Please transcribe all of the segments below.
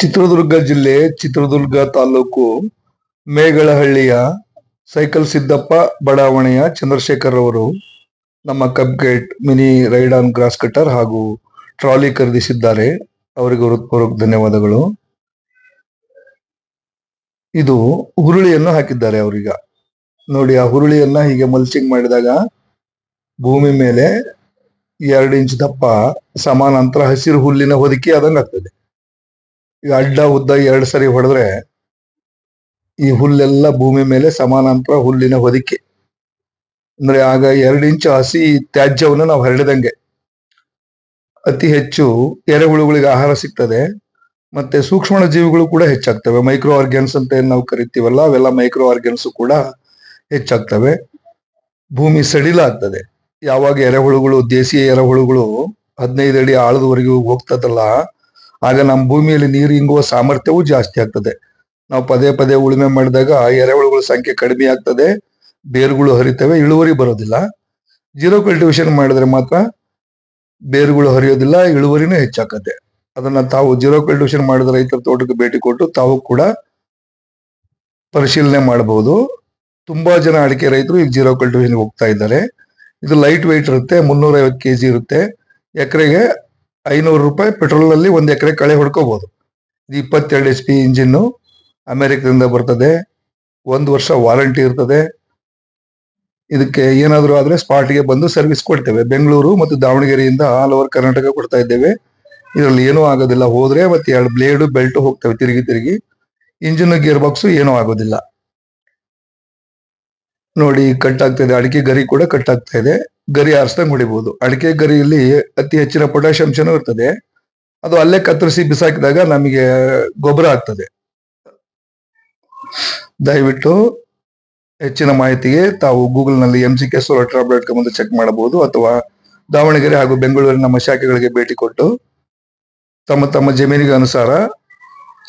ಚಿತ್ರದುರ್ಗ ಜಿಲ್ಲೆ, ಚಿತ್ರದುರ್ಗ ತಾಲೂಕು ಮೇಗಳಹಳ್ಳಿಯ ಸೈಕಲ್ ಸಿದ್ದಪ್ಪ ಬಡಾವಣೆಯ ಚಂದ್ರಶೇಖರ್ ಅವರು ನಮ್ಮ Cub Cadet mini ride on grass cutter ಹಾಗೂ ಟ್ರಾಲಿ ಖರೀದಿಸಿದ್ದಾರೆ. ಅವರಿಗೆ ಹೃತ್ಪೂರ್ವಕ ಧನ್ಯವಾದಗಳು. ಇದು ಹುರುಳಿಯನ್ನು ಹಾಕಿದ್ದಾರೆ ಅವರೀಗ. ನೋಡಿ, ಆ ಹುರುಳಿಯನ್ನ ಹೀಗೆ ಮಲ್ಚಿಂಗ್ ಮಾಡಿದಾಗ ಭೂಮಿ ಮೇಲೆ ಎರಡು ಇಂಚ್ ದಪ್ಪ ಸಮಾನಾಂತರ ಹಸಿರು ಹುಲ್ಲಿನ ಹೊದಿಕೆ ಆದಂಗ ಆಗ್ತದೆ. ಈಗ ಅಡ್ಡ ಉದ್ದ ಎರಡು ಸರಿ ಹೊಡೆದ್ರೆ ಈ ಹುಲ್ಲೆಲ್ಲ ಭೂಮಿ ಮೇಲೆ ಸಮಾನಾಂತರ ಹುಲ್ಲಿನ ಹೊದಿಕೆ. ಅಂದ್ರೆ ಆಗ ಎರಡು ಇಂಚು ಹಸಿ ತ್ಯಾಜ್ಯವನ್ನು ನಾವು ಹರಡಿದಂಗೆ. ಅತಿ ಹೆಚ್ಚು ಎರೆಹುಳುಗಳಿಗೆ ಆಹಾರ ಸಿಗ್ತದೆ. ಮತ್ತೆ ಸೂಕ್ಷ್ಮ ಜೀವಿಗಳು ಕೂಡ ಹೆಚ್ಚಾಗ್ತವೆ. ಮೈಕ್ರೋ ಆರ್ಗ್ಯಾನ್ಸ್ ಅಂತ ಏನ್ ನಾವು ಕರಿತೀವಲ್ಲ, ಅವೆಲ್ಲ ಮೈಕ್ರೋ ಆರ್ಗ್ಯಾನ್ಸ್ ಕೂಡ ಹೆಚ್ಚಾಗ್ತವೆ. ಭೂಮಿ ಸಡಿಲ ಆಗ್ತದೆ. ಯಾವಾಗ ಎರೆಹುಳುಗಳು ದೇಸಿ ಎರೆಹುಳುಗಳು ಹದಿನೈದು ಅಡಿ ಆಳದವರೆಗೂ ಹೋಗ್ತದಲ್ಲ ಆಗ ನಮ್ಮ ಭೂಮಿಯಲ್ಲಿ ನೀರು ಇಂಗುವ ಸಾಮರ್ಥ್ಯವೂ ಜಾಸ್ತಿ ಆಗ್ತದೆ. ನಾವು ಪದೇ ಪದೇ ಉಳುಮೆ ಮಾಡಿದಾಗ ಎರೆಹುಳುಗಳ ಸಂಖ್ಯೆ ಕಡಿಮೆ ಆಗ್ತದೆ. ಬೇರುಗಳು ಹರಿತವೆ, ಇಳುವರಿ ಬರೋದಿಲ್ಲ. ಜೀರೋ ಕಲ್ಟಿವೇಶನ್ ಮಾಡಿದ್ರೆ ಮಾತ್ರ ಬೇರುಗಳು ಹರಿಯೋದಿಲ್ಲ, ಇಳುವರಿನೂ ಹೆಚ್ಚಾಗತ್ತೆ ಅದನ್ನ ತಾವು ಜೀರೋ ಕಲ್ಟಿವೇಶನ್ ಮಾಡಿದ ರೈತರ ತೋಟಕ್ಕೆ ಭೇಟಿ ಕೊಟ್ಟು ತಾವು ಕೂಡ ಪರಿಶೀಲನೆ ಮಾಡಬಹುದು. ತುಂಬಾ ಜನ ಅಡಿಕೆ ರೈತರು ಈಗ ಜೀರೋ ಕಲ್ಟಿವೇಶನ್ ಹೋಗ್ತಾ ಇದ್ದಾರೆ. ಇದು ಲೈಟ್ ವೆಯ್ಟ್ ಇರುತ್ತೆ ಮುನ್ನೂರ ಐವತ್ತು ಕೆಜಿ ಇರುತ್ತೆ. ಎಕರೆಗೆ ಐನೂರು ರೂಪಾಯಿ ಪೆಟ್ರೋಲ್ ಒಂದ್ ಎಕರೆ ಕಳೆ ಹೊಡ್ಕೋಬಹುದು ಇಪ್ಪತ್ತೆರಡು ಎಚ್ ಪಿ ಇಂಜಿನ್ ಅಮೆರಿಕದಿಂದ ಬರ್ತದೆ. ಒಂದು ವರ್ಷ ವಾರಂಟಿ ಇರ್ತದೆ. ಇದಕ್ಕೆ ಏನಾದರೂ ಆದ್ರೆ ಸ್ಪಾಟ್ಗೆ ಬಂದು ಸರ್ವಿಸ್ ಕೊಡ್ತೇವೆ. ಬೆಂಗಳೂರು ಮತ್ತು ದಾವಣಗೆರೆಯಿಂದ ಆಲ್ ಓವರ್ ಕರ್ನಾಟಕ ಕೊಡ್ತಾ ಇದ್ದೇವೆ. ಇದರಲ್ಲಿ ಏನೂ ಆಗೋದಿಲ್ಲ. ಹೋದ್ರೆ ಮತ್ತೆ ಎರಡು ಬ್ಲೇಡ್ ಬೆಲ್ಟ್ ಹೋಗ್ತವೆ ತಿರುಗಿ ತಿರುಗಿ. ಇಂಜಿನ್ ಗೇರ್ ಬಾಕ್ಸ್ ಏನೂ ಆಗೋದಿಲ್ಲ. ನೋಡಿ ಕಟ್ ಆಗ್ತಾ ಇದೆ ಅಡಿಕೆ ಗರಿ ಕೂಡ ಕಟ್ ಆಗ್ತಾ ಇದೆ ಗರಿ ಆರಿಸ್ದಂಗ್ ಹೊಡಿಬಹುದು ಅಡಿಕೆ ಗರಿಯಲ್ಲಿ ಅತಿ ಹೆಚ್ಚಿನ ಪೊಟ್ಯಾಷ್ ಅಂಶನೂ ಇರ್ತದೆ. ಅದು ಅಲ್ಲೇ ಕತ್ತರಿಸಿ ಬಿಸಾಕಿದಾಗ ನಮಗೆ ಗೊಬ್ಬರ ಆಗ್ತದೆ. ದಯವಿಟ್ಟು ಹೆಚ್ಚಿನ ಮಾಹಿತಿಗೆ ತಾವು ಗೂಗಲ್ನಲ್ಲಿ M C K solar tablet ಬಂದು ಚೆಕ್ ಮಾಡಬಹುದು ಅಥವಾ ದಾವಣಗೆರೆ ಹಾಗೂ ಬೆಂಗಳೂರಿನ ನಮ್ಮ ಶಾಖೆಗಳಿಗೆ ಭೇಟಿ ಕೊಟ್ಟು ತಮ್ಮ ತಮ್ಮ ಜಮೀನಿಗೆ ಅನುಸಾರ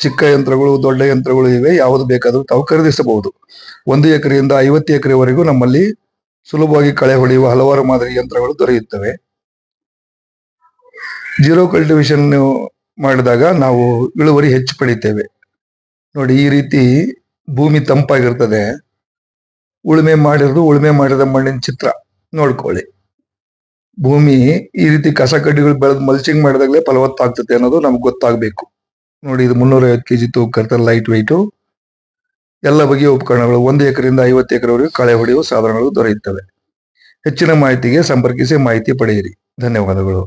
ಚಿಕ್ಕ ಯಂತ್ರಗಳು, ದೊಡ್ಡ ಯಂತ್ರಗಳು ಇವೆ, ಯಾವುದು ಬೇಕಾದರೂ ತಾವು ಖರೀದಿಸಬಹುದು. ಒಂದು ಎಕರೆಯಿಂದ ಐವತ್ತು ಎಕರೆವರೆಗೂ ನಮ್ಮಲ್ಲಿ ಸುಲಭವಾಗಿ ಕಳೆ ಹೊಡೆಯುವ ಹಲವಾರು ಮಾದರಿ ಯಂತ್ರಗಳು ದೊರೆಯುತ್ತವೆ. ಜೀರೋ ಕಲ್ಟಿವೇಶನ್ ಮಾಡಿದಾಗ ನಾವು ಇಳುವರಿ ಹೆಚ್ಚು ಪಡಿತೇವೆ. ನೋಡಿ, ಈ ರೀತಿ ಭೂಮಿ ತಂಪಾಗಿರ್ತದೆ. ಉಳುಮೆ ಮಾಡಿರೋದು, ಉಳುಮೆ ಮಾಡಿದ ಮಣ್ಣಿನ ಚಿತ್ರ ನೋಡ್ಕೊಳ್ಳಿ. ಭೂಮಿ ಈ ರೀತಿ ಕಸ ಕಡ್ಡಿಗಳು ಬೆಳೆದು ಮಲ್ಚಿಂಗ್ ಮಾಡಿದಾಗಲೇ ಫಲವತ್ತಾಗ್ತದೆ ಅನ್ನೋದು ನಮ್ಗೆ ಗೊತ್ತಾಗ್ಬೇಕು. ನೋಡಿ, ಇದು ಮುನ್ನೂರ ಐವತ್ತು ಕೆಜಿ ತೂಕ ಇರ್ತದೆ ಲೈಟ್ ವೆಯ್ಟು ಎಲ್ಲ ಬಗೆಯ ಉಪಕರಣಗಳು ಒಂದು ಎಕರೆಯಿಂದ ಐವತ್ತು ಎಕರೆವರೆಗೂ ಕಳೆ ಹೊಡೆಯುವ ಸಾಧನಗಳು ದೊರೆಯುತ್ತವೆ. ಹೆಚ್ಚಿನ ಮಾಹಿತಿಗೆ ಸಂಪರ್ಕಿಸಿ ಮಾಹಿತಿ ಪಡೆಯಿರಿ. ಧನ್ಯವಾದಗಳು.